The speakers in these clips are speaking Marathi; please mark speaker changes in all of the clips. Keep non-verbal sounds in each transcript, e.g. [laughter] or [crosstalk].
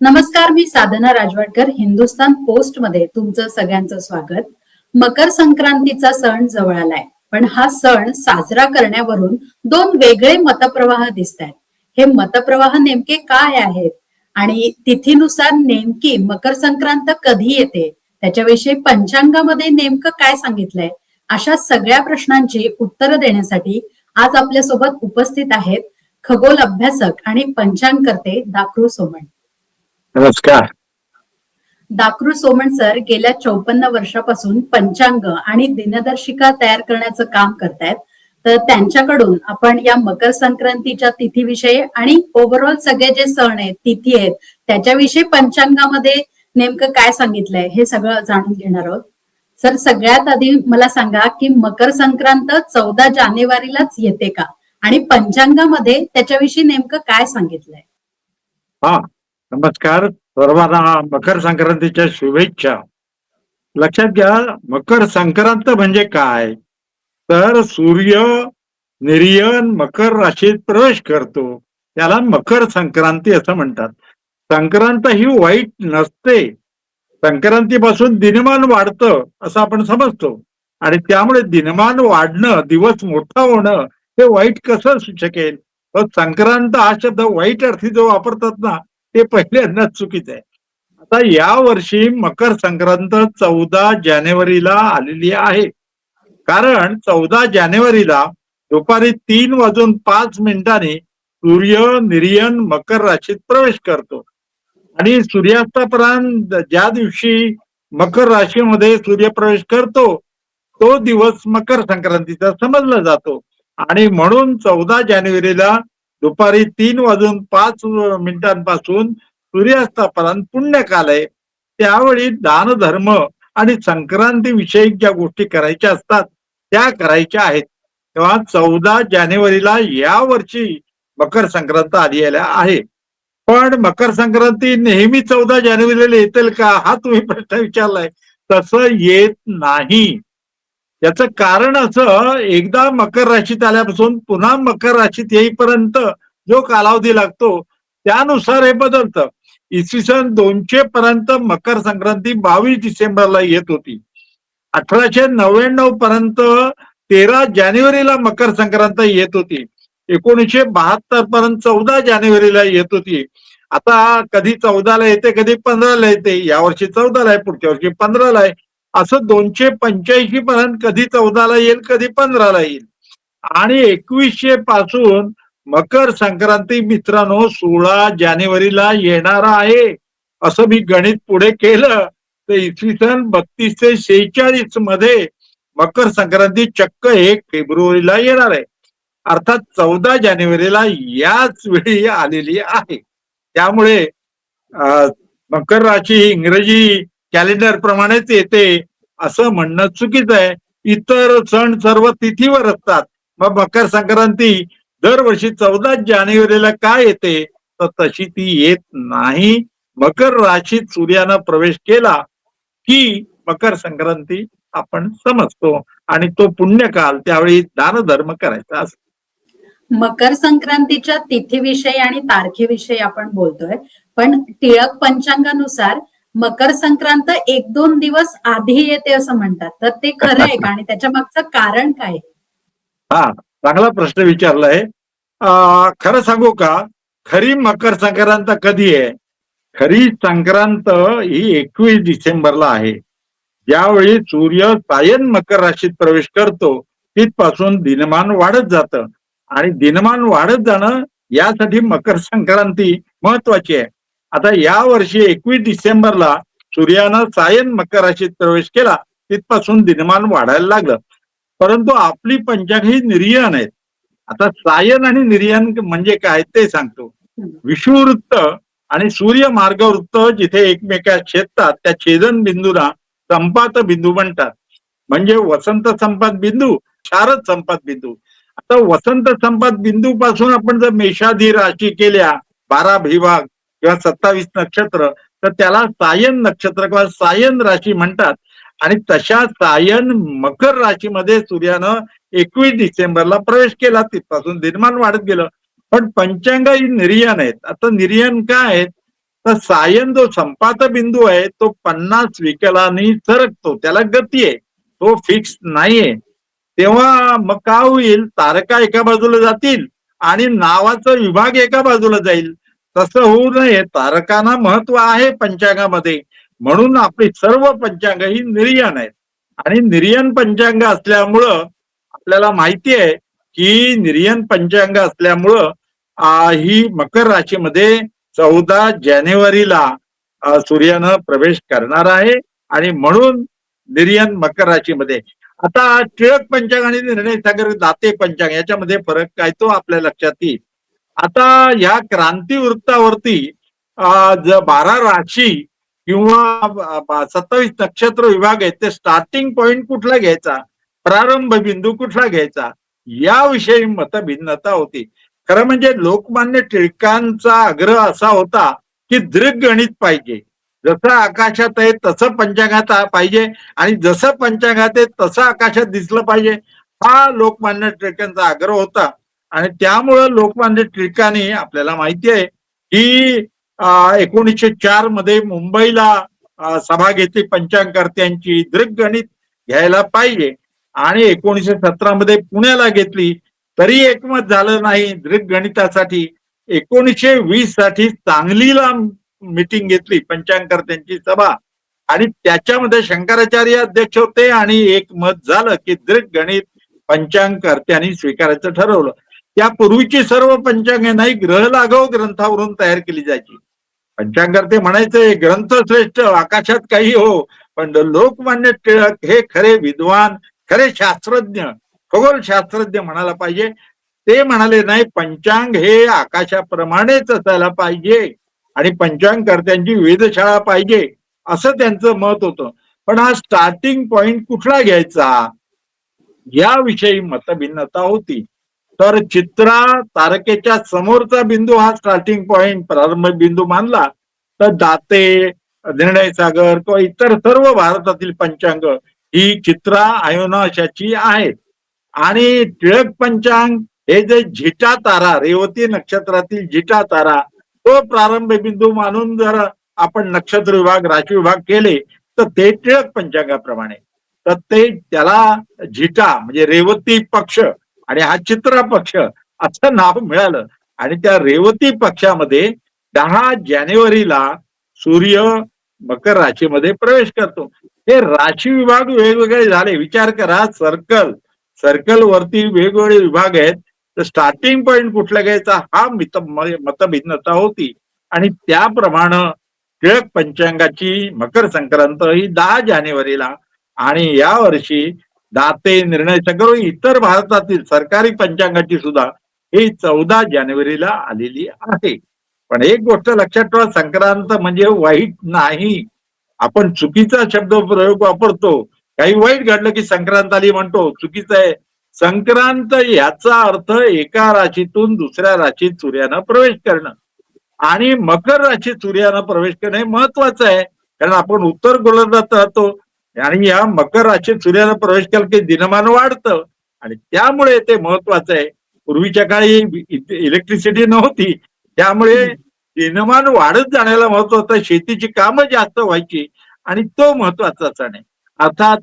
Speaker 1: नमस्कार मी साधना राजवाडकर हिंदुस्तान पोस्टमध्ये तुमचं सगळ्यांचं स्वागत. मकर संक्रांतीचा सण जवळ आलाय पण हा सण साजरा करण्यावरून दोन वेगळे मतप्रवाह दिसत आहेत हे मतप्रवाह नेमके काय आहेत? आणि तिथीनुसार नेमकी मकर संक्रांत कधी येते? त्याच्याविषयी पंचांगामध्ये नेमकं काय सांगितलंय? अशा सगळ्या प्रश्नांची उत्तरं देण्यासाठी आज आपल्यासोबत उपस्थित आहेत खगोल अभ्यासक आणि पंचांगकर्ते दाखरू सोमण.
Speaker 2: नमस्कार.
Speaker 1: दाक्रू सोमण सर गेल्या चौपन्न वर्षापासून पंचांग आणि दिनदर्शिका तयार करण्याचं काम करतायत. तर त्यांच्याकडून आपण या मकर संक्रांतीच्या तिथीविषयी आणि ओव्हरऑल सगळे जे सण आहेत तिथी आहेत त्याच्याविषयी पंचांगामध्ये नेमकं काय सांगितलंय हे सगळं जाणून घेणार आहोत. सर सगळ्यात आधी मला सांगा की मकर संक्रांत चौदा जानेवारीलाच येते का? आणि पंचांगामध्ये त्याच्याविषयी नेमकं काय सांगितलंय?
Speaker 2: हा नमस्कार. सर्वांना मकर संक्रांतीच्या शुभेच्छा. लक्षात घ्या मकर संक्रांत म्हणजे काय? तर सूर्य निर्यन मकर राशीत प्रवेश करतो. त्याला मकर संक्रांती असं म्हणतात. संक्रांत ही वाईट नसते. संक्रांतीपासून दिनमान वाढतं असं आपण समजतो. आणि त्यामुळे दिनमान वाढणं दिवस मोठा होणं हे वाईट कसं असू शकेल संक्रांत हा शब्द वाईट अर्थी जो वापरतात ना ते पहिल्यांदाच चुकीचं आहे. आता या वर्षी मकर संक्रांत चौदा जानेवारीला आलेली आहे. कारण चौदा जानेवारीला दुपारी तीन वाजून पाच मिनिटांनी सूर्य निर्यन मकर राशीत प्रवेश करतो. आणि सूर्यास्तापर्यंत ज्या दिवशी मकर राशीमध्ये सूर्य प्रवेश करतो तो दिवस मकर संक्रांतीचा समजला जातो. आणि म्हणून चौदा जानेवारीला दुपारी तीन वाजून पाच मिनिटांपासून सूर्यास्तापर्यंत पुण्यकाल आहे त्यावेळी दान धर्म आणि संक्रांती विषयी ज्या गोष्टी करायच्या असतात. त्या करायच्या आहेत. तेव्हा चौदा जानेवारीला या वर्षी मकर संक्रांत आली आहे. पण मकर संक्रांती नेहमी चौदा जानेवारीला येतील का? हा तुम्ही प्रश्न विचारलाय. तसं येत नाही. याचं कारण असं एकदा मकर राशीत आल्यापासून पुन्हा मकर राशीत येईपर्यंत जो कालावधी लागतो त्यानुसार हे बदलतं. इसवी सन दोनशे पर्यंत मकर संक्रांती बावीस डिसेंबरला येत होती. अठराशे नव्याण्णव पर्यंत तेरा जानेवारीला मकर संक्रांत येत होती. एकोणीशे बहात्तर पर्यंत चौदा जानेवारीला येत होती. आता कधी चौदाला येते कधी पंधराला येते. यावर्षी चौदाला आहे पुढच्या वर्षी पंधराला आहे. असं दोनशे पंच्याऐंशी पर्यंत कधी चौदाला येईल कधी पंधराला येईल. आणि एकवीसशे पासून मकर संक्रांती मित्रांनो सोळा जानेवारीला येणार आहे. असं मी गणित पुढे केलं तर इसवी सन बत्तीस ते शेहेचाळीसमध्ये मकर संक्रांती चक्क एक फेब्रुवारीला येणार आहे. अर्थात चौदा जानेवारीला याच वेळी आलेली आहे. त्यामुळे मकर राशी इंग्रजी कॅलेंडर प्रमाणेच येते. असं म्हणणं चुकीचं आहे. इतर सण सर्व तिथीवर असतात. मग मकर संक्रांती दरवर्षी चौदा जानेवारीला काय येते? तर तशी ती येत नाही. मकर राशीत सूर्यानं प्रवेश केला की मकर संक्रांती आपण समजतो. आणि तो पुण्यकाल त्यावेळी दानधर्म करायचा असतो.
Speaker 1: मकर संक्रांतीच्या तिथीविषयी आणि तारखेविषयी आपण बोलतोय. पण टिळक पंचांगानुसार मकर संक्रांत एक दोन दिवस आधी येते असं म्हणतात. तर ते खरं आहे का? आणि त्याच्या मागचं कारण काय
Speaker 2: हा चांगला प्रश्न विचारलाय. खरं सांगू का? खरी मकर संक्रांत कधी आहे? खरी संक्रांत ही एकवीस डिसेंबरला आहे. ज्यावेळी सूर्य सायन मकर राशीत प्रवेश करतो तिथपासून दिनमान वाढत जातं. आणि दिनमान वाढत जाणं यासाठी मकर संक्रांती महत्वाची आहे. आता या वर्षी एकवीस डिसेंबरला सूर्यानं सायन मकर राशीत प्रवेश केला तिथपासून दिनमान वाढायला लागलं. परंतु आपली पंचांग ही निर्यन आहेत आता सायन आणि निर्यन म्हणजे काय ते सांगतो. विषुवृत्त आणि सूर्य मार्गवृत्त जिथे एकमेकात छेदतात त्या छेदन बिंदूला संपात बिंदू म्हणतात. म्हणजे वसंत संपात बिंदू शारद संपात बिंदू. आता वसंत संपात बिंदू पासून आपण जर मेषाधी राशी केल्या बारा विभाग किंवा सत्तावीस नक्षत्र तर त्याला सायन नक्षत्र किंवा सायन राशी म्हणतात. आणि तशा सायन मकर राशीमध्ये सूर्यानं एकवीस डिसेंबरला प्रवेश केला. तिथपासून दिनमान वाढत गेलं. पण पंचांग ही निर्यान आहेत. आता निर्यान काय आहेत? तर सायन जो संपात बिंदू आहे तो पन्नास विकलांनी सरकतो. त्याला गती आहे. तो फिक्स नाहीये. तेव्हा मग का होईल? तारका एका बाजूला जातील आणि नावाचा विभाग एका बाजूला जाईल. तसं होऊ नये. तारकांना महत्त्व आहे पंचांगामध्ये. म्हणून आपली सर्व पंचांग ही निर्याण आहेत. आणि निर्यन पंचांग असल्यामुळं आपल्याला माहिती आहे की निर्यन पंचांग असल्यामुळं ही मकर राशीमध्ये चौदा जानेवारीला सूर्यानं प्रवेश करणार आहे. आणि म्हणून निर्यन मकर राशीमध्ये. आता टिळक पंचांग आणि निर्णय सागर दाते पंचांग याच्यामध्ये फरक काय तो आपल्या लक्षात येईल. आता या क्रांती वृत्तावरती बारा राशी किंवा सत्तावीस नक्षत्र विभाग आहेत ते स्टार्टिंग पॉइंट कुठला घ्यायचा? प्रारंभ बिंदू कुठला घ्यायचा? याविषयी मतभिन्नता होती. खरं म्हणजे लोकमान्य टिळकांचा आग्रह असा होता की दृग गणित पाहिजे. जसं आकाशात आहे तसं पंचांगात पाहिजे आणि जसं पंचांगात आहे तसं आकाशात दिसलं पाहिजे. हा लोकमान्य टिळकांचा आग्रह होता. आणि त्यामुळं लोकमान्य टिळकाने आपल्याला माहिती आहे की एकोणीसशे चारमध्ये मुंबईला सभा घेतली पंचांगकर्त्यांची दृग्गणित घ्यायला पाहिजे. आणि एकोणीसशे सतरा मध्ये पुण्याला घेतली तरी एकमत झालं नाही दृग्गणितासाठी एकोणीसशे वीससाठी सांगलीला मिटिंग घेतली पंचांगकर्त्यांची सभा. आणि त्याच्यामध्ये शंकराचार्य अध्यक्ष होते आणि एक मत झालं की दृगगणित पंचांगकर्त्यांनी स्वीकारायचं ठरवलं. त्यापूर्वीची सर्व पंचांगे नाही ग्रह लाघव ग्रंथावरून तयार केली जायची. पंचांगकर्ते म्हणायचे ग्रंथ श्रेष्ठ आकाशात काही हो पण लोकमान्य टिळक हे खरे विद्वान खरे शास्त्रज्ञ. खगोल शास्त्रज्ञ म्हणायला पाहिजे. ते म्हणाले नाही पंचांग हे आकाशाप्रमाणेच असायला पाहिजे आणि पंचांगकर्त्यांची वेधशाळा पाहिजे. असं त्यांचं मत होतं. पण हा स्टार्टिंग पॉइंट कुठला घ्यायचा? याविषयी मतभिन्नता होती. तर चित्रा तारकेच्या समोरचा बिंदू हा स्टार्टिंग पॉइंट प्रारंभ बिंदू मानला. तर दाते निर्णय सागर किंवा इतर सर्व भारतातील पंचांग ही चित्रा आयोनाशाची आहेत. आणि टिळक पंचांग हे जे झिटा तारा रेवती नक्षत्रातील झिटा तारा तो प्रारंभ बिंदू मानून जर आपण नक्षत्र विभाग राशी विभाग केले तर ते टिळक पंचांगाप्रमाणे. तर ते त्याला झिटा म्हणजे रेवती पक्ष आणि हा चित्रा पक्ष असं नाव मिळालं. आणि त्या रेवती पक्षामध्ये दहा जानेवारीला सूर्य मकर राशीमध्ये प्रवेश करतो. हे राशी विभाग वेगवेगळे झाले. विचार करा सर्कल. सर्कल वरती वेगवेगळे विभाग आहेत. तर स्टार्टिंग पॉइंट कुठला घ्यायचा? हा मित मतभिन्नता होती. आणि त्याप्रमाणे टिळक पंचांगाची मकर संक्रांत ही दहा जानेवारीला आणि या वर्षी दाते निर्णय सगळं इतर भारतातील सरकारी पंचांगाची सुद्धा ही चौदा जानेवारीला आलेली आहे. पण एक गोष्ट लक्षात ठेवा संक्रांत म्हणजे वाईट नाही. आपण चुकीचा शब्द प्रयोग वापरतो. काही वाईट घडलं की संक्रांत आली म्हणतो. चुकीचं आहे. संक्रांत याचा अर्थ एका राशीतून दुसऱ्या राशीत सूर्यानं प्रवेश करणं. आणि मकर राशीत सूर्यानं प्रवेश करणं हे महत्वाचं आहे. कारण आपण उत्तर गोलंदात राहतो. आणि या मकर राशीत सूर्यानं प्रवेश केला की दिनमान वाढतं. आणि त्यामुळे ते महत्वाचं आहे. पूर्वीच्या काळी इलेक्ट्रिसिटी नव्हती. त्यामुळे दिनमान वाढत जाण्याला महत्त्व होतं. शेतीची कामं जास्त व्हायची. आणि तो महत्त्वाचा सण आहे. अर्थात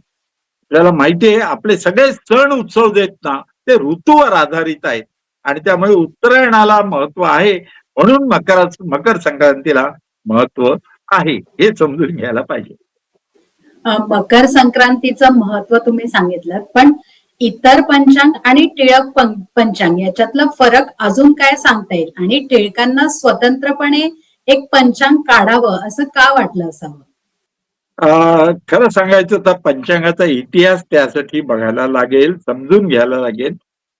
Speaker 2: आपल्याला माहिती आहे आपले सगळे सण उत्सव जे आहेत ना ते ऋतूवर आधारित आहेत. आणि त्यामुळे उत्तरायणाला महत्त्व आहे. म्हणून मकर मकर संक्रांतीला महत्त्व आहे. हे समजून घ्यायला पाहिजे.
Speaker 1: मकर संक्रांतीचं महत्त्व तुम्ही सांगितलं पण इतर पंचांग आणि टिळक पंचांग याच्यातला फरक अजून काय सांगता येईल? आणि टिळकांना स्वतंत्रपणे एक पंचांग काढावं असं का वाटलं असावं?
Speaker 2: खरं सांगायचं तर पंचांगाचा इतिहास त्यासाठी बघायला लागेल समजून घ्यायला लागेल.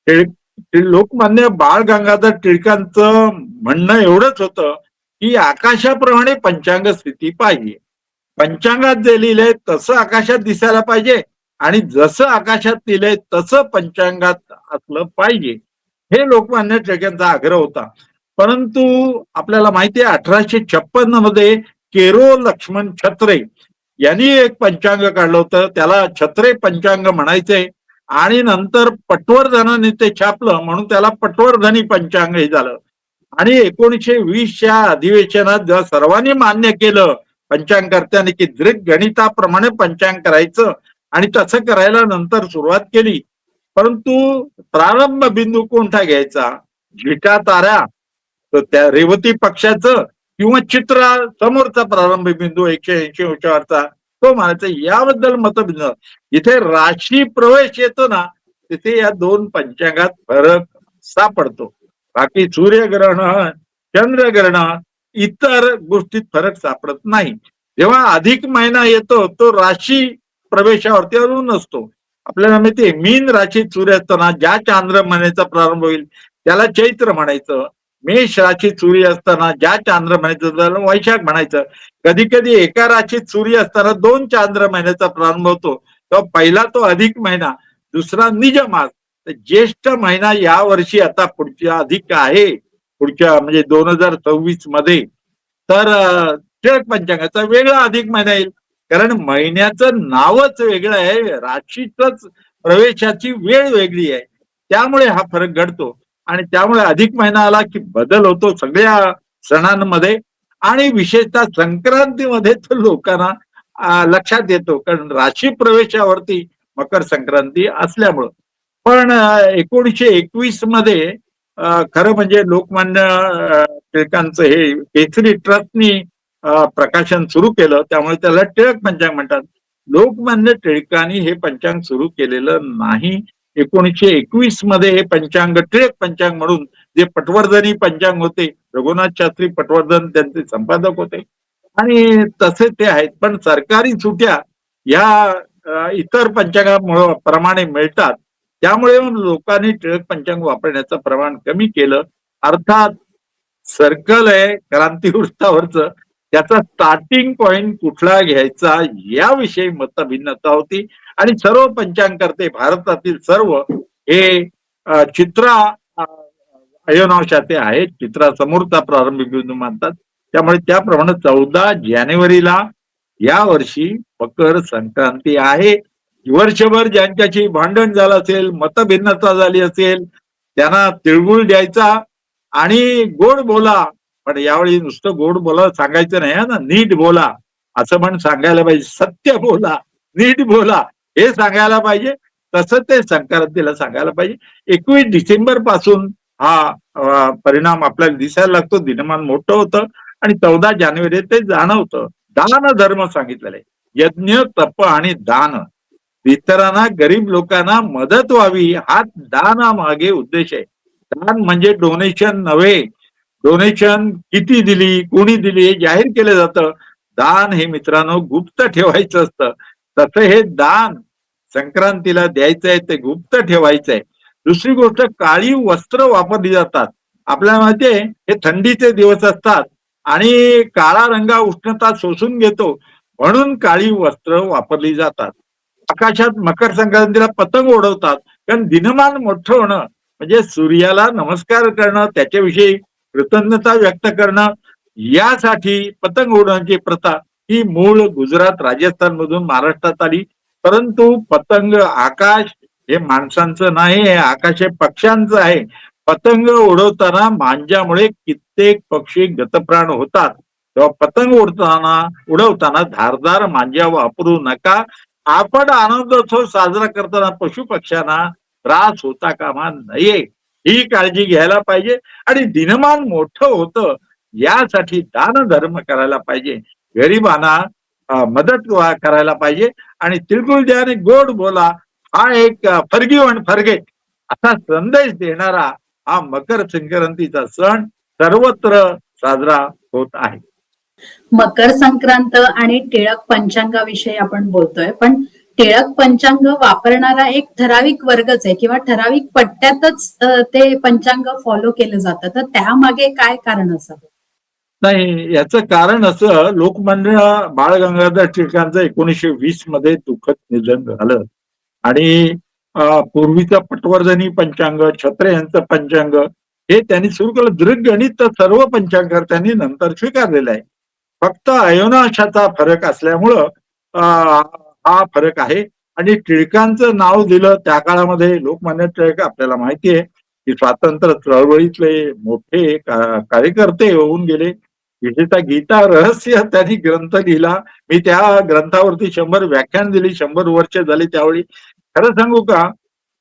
Speaker 2: टिळ- लोकमान्य बाळ गंगाधर टिळकांचं म्हणणं एवढंच होतं की आकाशाप्रमाणे पंचांग स्थिती पाहिजे. पंचांगात जे लिहिलंय तसं आकाशात दिसायला पाहिजे. आणि जसं आकाशात लिहिलंय तसं पंचांगात असलं पाहिजे. हे लोकमान्य टिळकांचा आग्रह होता. परंतु आपल्याला माहिती आहे अठराशे छप्पन्नमध्ये केरो लक्ष्मण छत्रे यांनी एक पंचांग काढलं होतं. त्याला छत्रे पंचांग म्हणायचे. आणि नंतर पटवर्धनाने ते छापलं म्हणून त्याला पटवर्धनी पंचांग हे झालं. आणि एकोणीशे वीसच्या अधिवेशनात जेव्हा सर्वांनी मान्य केलं पंचांगकर्त्यांनी की ग्रीक गणिताप्रमाणे पंचांग करायचं. आणि तसं करायला नंतर सुरुवात केली. परंतु प्रारंभ बिंदू कोणता घ्यायचा? झिटा तारा तर त्या रेवती पक्षाचं किंवा चित्र समोरचा प्रारंभ बिंदू एकशे ऐंशी अंशावरचा तो म्हणायचा याबद्दल मतभिन्न. इथे राशी प्रवेश येतो ना तिथे या दोन पंचांगात फरक सापडतो. बाकी सूर्यग्रहण चंद्रग्रहण इतर गोष्टीत फरक सापडत नाही. जेव्हा अधिक महिना येतो तो राशी प्रवेशावरती अजून असतो आपल्याला माहितीये मीन राशीत सूर्य असताना ज्या चांद्र महिन्याचा प्रारंभ होईल त्याला चैत्र म्हणायचं. मेष राशीत सूर्य असताना ज्या चांद्र म्हणायचं त्याला वैशाख म्हणायचं. कधी कधी एका राशीत सूर्य असताना दोन चांद्र महिन्याचा प्रारंभ होतो. तेव्हा पहिला तो अधिक महिना दुसरा निजमास तर ज्येष्ठ महिना या वर्षी आता पुढच्या अधिक आहे. पुढच्या म्हणजे दोन हजार सव्वीसमध्ये तर टिळक पंचांगाचा वेगळा अधिक महिना येईल. कारण महिन्याचं नावच वेगळं आहे राशीतच प्रवेशाची वेळ वेगळी आहे. त्यामुळे हा फरक घडतो. आणि त्यामुळे अधिक महिना आला की बदल होतो सगळ्या सणांमध्ये. आणि विशेषतः संक्रांतीमध्ये तर लोकांना लक्षात येतो. कारण राशी प्रवेशावरती मकर संक्रांती असल्यामुळं. पण एकोणीशे एकवीसमध्ये खरं म्हणजे लोकमान्य टिळकांचं हे केसरी ट्रस्टनी प्रकाशन सुरू केलं. त्यामुळे त्याला टिळक पंचांग म्हणतात. लोकमान्य टिळकांनी हे पंचांग सुरू केलेलं नाही. एकोणीशे एकवीसमध्ये हे पंचांग टिळक पंचांग म्हणून जे पटवर्धनी पंचांग होते रघुनाथ शास्त्री पटवर्धन त्यांचे संपादक होते. आणि तसे ते आहेत. पण सरकारी सुट्या या इतर पंचांगामुळे प्रमाणे मिळतात. त्यामुळे लोकांनी टिळक पंचांग वापरण्याचं प्रमाण कमी केलं. अर्थात सर्कल आहे क्रांतीवृत्तावरच त्याचा स्टार्टिंग पॉइंट कुठला घ्यायचा याविषयी मतभिन्नता होती. आणि सर्व पंचांगकर्ते भारतातील सर्व हे चित्रा अयोनावशाचे अयोनावशाते आहेत. चित्रा समोरचा प्रारंभिक बिंदू मानतात. त्यामुळे त्याप्रमाणे चौदा जानेवारीला या वर्षी मकर संक्रांती आहे. वर्षभर ज्यांच्याशी भांडण झालं असेल मतभिन्नता झाली असेल त्यांना तिळगुळ द्यायचा आणि गोड बोला. पण यावेळी नुसतं गोड बोला सांगायचं नाही ना? नीट बोला. असं पण सांगायला पाहिजे. सत्य बोला. नीट बोला. हे सांगायला पाहिजे. तसं ते संक्रांतीला सांगायला पाहिजे. एकवीस डिसेंबरपासून हा परिणाम आपल्याला दिसायला लागतो. दिनमान मोठं होतं आणि चौदा जानेवारी ते जाणवतं. दान धर्म सांगितलेलं आहे. यज्ञ तप आणि दान. इतरांना गरीब लोकांना मदत व्हावी हा दानामागे उद्देश आहे. दान म्हणजे डोनेशन नव्हे. डोनेशन किती दिली कोणी दिली हे जाहीर केलं जातं. दान हे मित्रांनो गुप्त ठेवायचं असतं. तसं हे दान संक्रांतीला द्यायचं आहे ते गुप्त ठेवायचं आहे. दुसरी गोष्ट काळी वस्त्र वापरली जातात. आपल्याला माहितीये हे थंडीचे दिवस असतात आणि काळा रंगा उष्णता शोषून घेतो. म्हणून काळी वस्त्र वापरली जातात. आकाशात मकर संक्रांतीला पतंग उडवतात. कारण दिनमान मोठं होणं म्हणजे सूर्याला नमस्कार करणं त्याच्याविषयी कृतज्ञता व्यक्त करणं यासाठी पतंग उडवण्याची प्रथा ही मूळ गुजरात राजस्थान मधून महाराष्ट्रात आली. परंतु पतंग आकाश हे माणसांचं नाही हे आकाश हे पक्ष्यांचं आहे. पतंग उडवताना मांजामुळे कित्येक पक्षी गतप्राण होतात. तेव्हा पतंग उडताना उडवताना धारदार मांजा वापरू नका. आपण आनंदोत्सव साजरा करताना पशु पक्ष्यांना त्रास होता कामा नये. ही काळजी घ्यायला पाहिजे आणि दिनमान मोठं होतं यासाठी दान धर्म करायला पाहिजे. गरिबांना मदत करायला पाहिजे आणि तिळगुळ द्या आणि गोड बोला. हा एक फरगी आणि फरगे. असा संदेश देणारा हा मकर संक्रांतीचा सण सर्वत्र साजरा होत आहे.
Speaker 1: मकर संक्रांत आणि टिळक पंचांगाविषयी आपण बोलतोय. पण टिळक पंचांग वापरणारा एक ठराविक वर्गच आहे किंवा ठराविक पट्ट्यातच ते पंचांग फॉलो केलं जातं. तर त्यामागे काय कारण असावं
Speaker 2: नाही याचं कारण असं लोकमान्य बाळ गंगाधर टिळकांचं एकोणीसशे वीसमध्ये दुःखद निधन झालं. आणि पूर्वीचं पटवर्धनी पंचांग छत्रे यांचं पंचांग हे त्यांनी सुरू केलं. दृगणित सर्व सर्व त्यांनी नंतर स्वीकारलेलं आहे. फक्त अयोनाशाचा फरक असल्यामुळं हा फरक आहे. आणि टिळकांचं नाव दिलं त्या काळामध्ये लोकमान्य टिळक आपल्याला माहिती आहे की स्वातंत्र्य चळवळीतले मोठे कार्यकर्ते होऊन गेले. विशेषतः गीता रहस्य त्यांनी ग्रंथ लिहिला. मी त्या ग्रंथावरती शंभर व्याख्यान दिली शंभर वर्ष झाली त्यावेळी. खरं सांगू का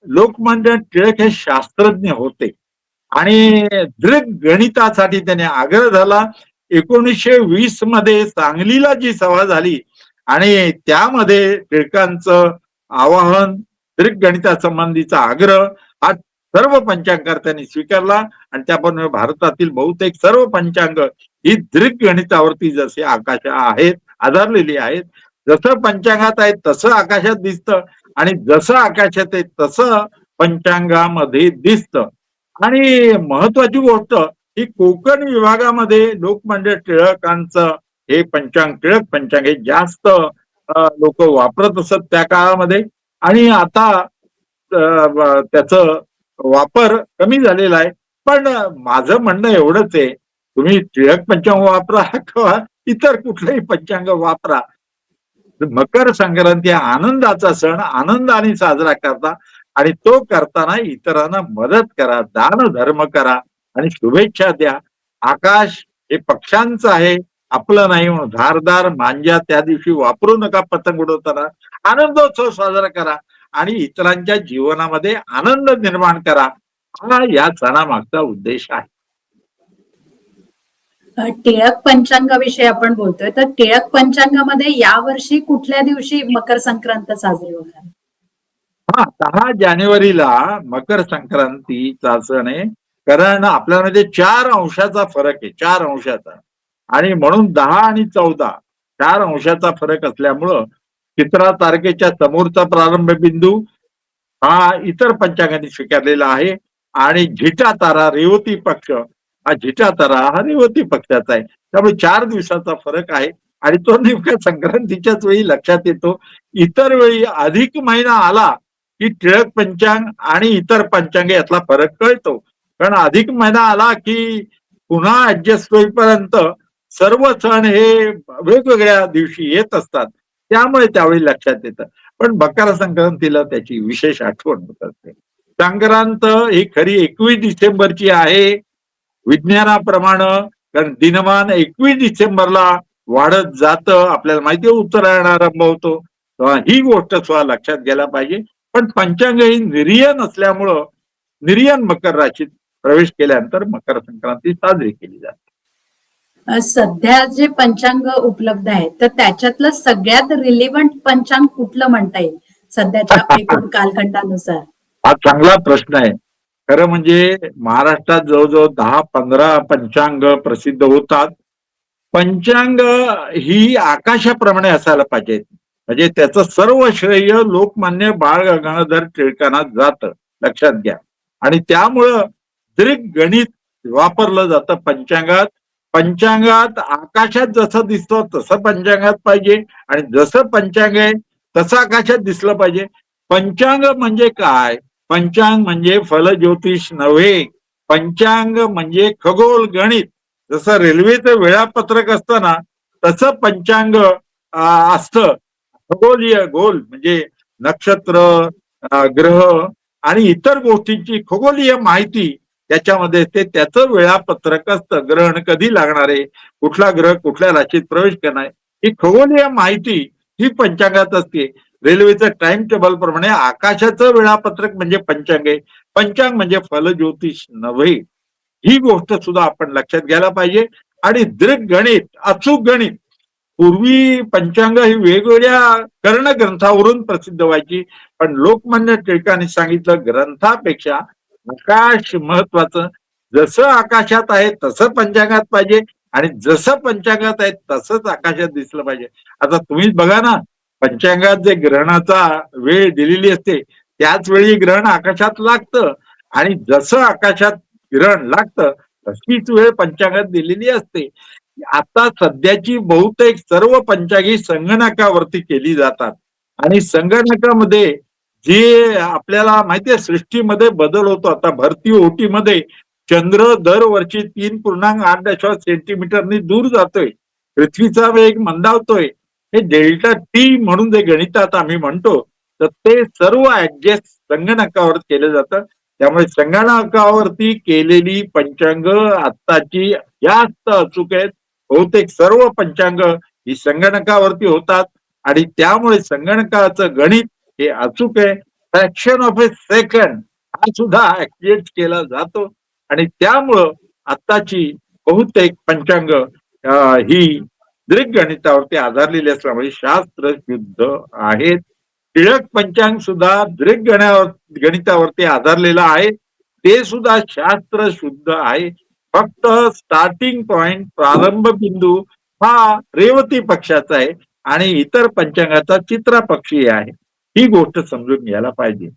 Speaker 2: लोकमान्य टिळक हे शास्त्रज्ञ होते. आणि दृग गणितासाठी त्याने आग्रह झाला एकोणीसशे वीसमध्ये सांगलीला जी सभा झाली आणि त्यामध्ये टिळकांचं आवाहन दृग गणितासंबंधीचा आग्रह हा सर्व पंचांगकर्त्यांनी स्वीकारला आणि त्याप्रमाणे भारतातील बहुतेक सर्व पंचांग ही दृग गणितावरती जसे आकाश आहेत आधारलेली आहेत जसं पंचांगात आहे तसं आकाशात दिसतं आणि जसं आकाशात आहे तसं पंचांगामध्ये दिसतं. आणि महत्वाची गोष्ट ही कोकण विभागामध्ये लोकमान्य टिळकांचं हे पंचांग टिळक पंचांग हे जास्त लोक वापरत असत त्या काळामध्ये. आणि आता त्याच वापर कमी झालेला आहे. पण माझं म्हणणं एवढंच आहे तुम्ही टिळक पंचांग वापरा किंवा इतर कुठलंही पंचांग वापरा. मकर संक्रांती हा आनंदाचा सण आनंदाने साजरा करता आणि तो करताना इतरांना मदत करा दान धर्म करा. आणि शुभेच्छा द्या. आकाश हे पक्ष्यांचं आहे आपलं नाही म्हणून धारदार मांजा त्या दिवशी वापरू नका पतंग उडवताना. आनंदोत्सव साजरा करा आणि इतरांच्या जीवनामध्ये आनंद निर्माण करा. हा या सणामागचा उद्देश आहे.
Speaker 1: टिळक पंचांगाविषयी आपण बोलतोय. तर टिळक पंचांगामध्ये यावर्षी कुठल्या दिवशी मकर संक्रांत साजरी होणार?
Speaker 2: हा दहा जानेवारीला मकर संक्रांतीचा सण आहे. कारण आपल्यामध्ये चार अंशाचा फरक आहे चार अंशाचा. आणि म्हणून दहा आणि चौदा चार अंशाचा फरक असल्यामुळं चित्रा तारखेच्या समोरचा प्रारंभ बिंदू हा इतर पंचांगाने स्वीकारलेला आहे. आणि झिटा तारा रेवती पक्ष हा झिटा तारा हा रेवती पक्षाचा आहे. त्यामुळे चार दिवसाचा फरक आहे. आणि तो नेमका संक्रांतीच्याच वेळी लक्षात येतो. इतर वेळी अधिक महिना आला की टिळक पंचांग आणि इतर पंचांग यातला फरक कळतो. कारण अधिक महिना आला की पुन्हा ऍडजस्ट होईपर्यंत सर्व सण हे वेगवेगळ्या दिवशी येत असतात. त्यामुळे त्यावेळी लक्षात येतं. पण मकर संक्रांतीला त्याची विशेष आठवण होत असते. संक्रांत ही खरी एकवीस डिसेंबरची आहे. विज्ञानाप्रमाणे कारण दिनमान एकवीस डिसेंबरला वाढत जातं. आपल्याला माहिती आहे उत्तरायण आरंभ होतो. तेव्हा ही गोष्ट सुद्धा लक्षात घ्यायला पाहिजे. पण पंचांग ही निर्यन असल्यामुळं निर्यन मकर राशीत प्रवेश केल्यानंतर मकर संक्रांती साजरी केली जाते.
Speaker 1: सध्या जे पंचांग उपलब्ध आहे तर त्याच्यातलं सगळ्यात रिलेव्हंट पंचांग कुठलं म्हणता येईल? सध्याच्या [laughs] एकूण कालखंडानुसार.
Speaker 2: हा चांगला प्रश्न आहे. खरं म्हणजे महाराष्ट्रात जवळजवळ दहा पंधरा पंचांग प्रसिद्ध होतात. पंचांग ही आकाशाप्रमाणे असायला पाहिजे म्हणजे त्याचं सर्व श्रेय लोकमान्य बाळ गंगाधर टिळकांना जातं. लक्षात घ्या. आणि त्यामुळं दृग गणित वापरलं जातं पंचांगात पंचांगात आकाशात जसं दिसतो तसं पंचांगात पाहिजे. आणि जसं पंचांग आहे तसं आकाशात दिसलं पाहिजे. पंचांग म्हणजे काय? पंचांग म्हणजे फलज्योतिष नव्हे. पंचांग म्हणजे खगोल गणित. जसं रेल्वेचं वेळापत्रक असतं ना तसं पंचांग असतं. खगोलीय गोल म्हणजे नक्षत्र ग्रह आणि इतर गोष्टींची खगोलीय माहिती त्याच्यामध्ये ते त्याचं वेळापत्रक असतं. ग्रहण कधी लागणार आहे? कुठला ग्रह कुठल्या राशीत प्रवेश करणार ही खगोलीय माहिती ही पंचांगात असते. रेल्वेचं टाइम टेबल प्रमाणे आकाशाचं वेळापत्रक म्हणजे पंचांग आहे. पंचांग म्हणजे फलज्योतिष नव्हे. ही गोष्ट सुद्धा आपण लक्षात घ्यायला पाहिजे. आणि दृग गणित अचूक गणित. पूर्वी पंचांग ही वेगवेगळ्या कर्ण ग्रंथावरून प्रसिद्ध व्हायची. पण लोकमान्य टिळकांनी सांगितलं ग्रंथापेक्षा आकाश महत्वाचं. जसं आकाशात आहे तसं पंचांगात पाहिजे. आणि जसं पंचांगात आहे तसंच आकाशात दिसलं पाहिजे. आता तुम्हीच बघा ना पंचांगात जे ग्रहणाचा वेळ दिलेली असते त्याच वेळी ग्रहण आकाशात लागतं. आणि जसं आकाशात ग्रहण लागतं तशीच वेळ पंचांगात दिलेली असते. आता सध्याची बहुतेक सर्व पंचांगी संगणकावरती केली जातात. आणि संगणकामध्ये जे आपल्याला माहितीये सृष्टीमध्ये बदल होतो. आता भरती ओटीमध्ये चंद्र दरवर्षी तीन पूर्णांक आठ दशांश सेंटीमीटरनी दूर जातोय. पृथ्वीचा वेग मंदावतोय. हे डेल्टा टी म्हणून जे गणितात आम्ही म्हणतो तर ते सर्व ऍडजस्ट संगणकावर केलं जातं. त्यामुळे संगणकावरती केलेली पंचांग आत्ताची जास्त अचूक आहेत. बहुतेक सर्व पंचांग ही संगणकावरती होतात. आणि त्यामुळे संगणकाचं गणित हे अचूक आहे. फ्रॅक्शन ऑफ ए सेकंड हा सुद्धा ऍक्टिवेट केला जातो. आणि त्यामुळं आत्ताची बहुतेक पंचांग ही ग्रीक गणितावरती आधारलेली असल्यामुळे शास्त्र शुद्ध आहेत. टिळक पंचांग सुद्धा ग्रीक गणावर गणितावरती आधारलेलं आहे. ते सुद्धा शास्त्र शुद्ध आहे. फक्त स्टार्टिंग पॉइंट प्रारंभ बिंदू हा रेवती पक्षाचा आहे आणि इतर पंचांगाचा चित्रा पक्षी आहे. ही गोष्ट समजून घ्यायला पाहिजे.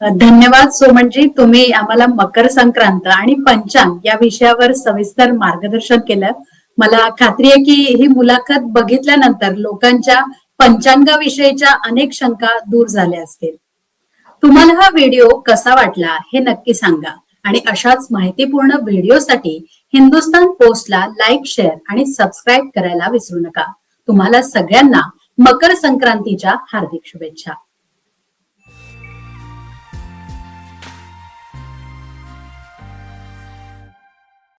Speaker 1: धन्यवाद सोमनजी. तुम्ही आम्हाला मकर संक्रांत आणि पंचांग या विषयावर सविस्तर मार्गदर्शन केलं. मला खात्री आहे की ही मुलाखत बघितल्यानंतर लोकांच्या पंचांगाविषयीच्या अनेक शंका दूर झाल्या असतील. तुम्हाला हा व्हिडिओ कसा वाटला हे नक्की सांगा. आणि अशाच माहितीपूर्ण व्हिडिओसाठी हिंदुस्तान पोस्टला लाईक शेअर आणि सबस्क्राईब करायला विसरू नका. तुम्हाला सगळ्यांना मकर संक्रांतीच्या हार्दिक शुभेच्छा.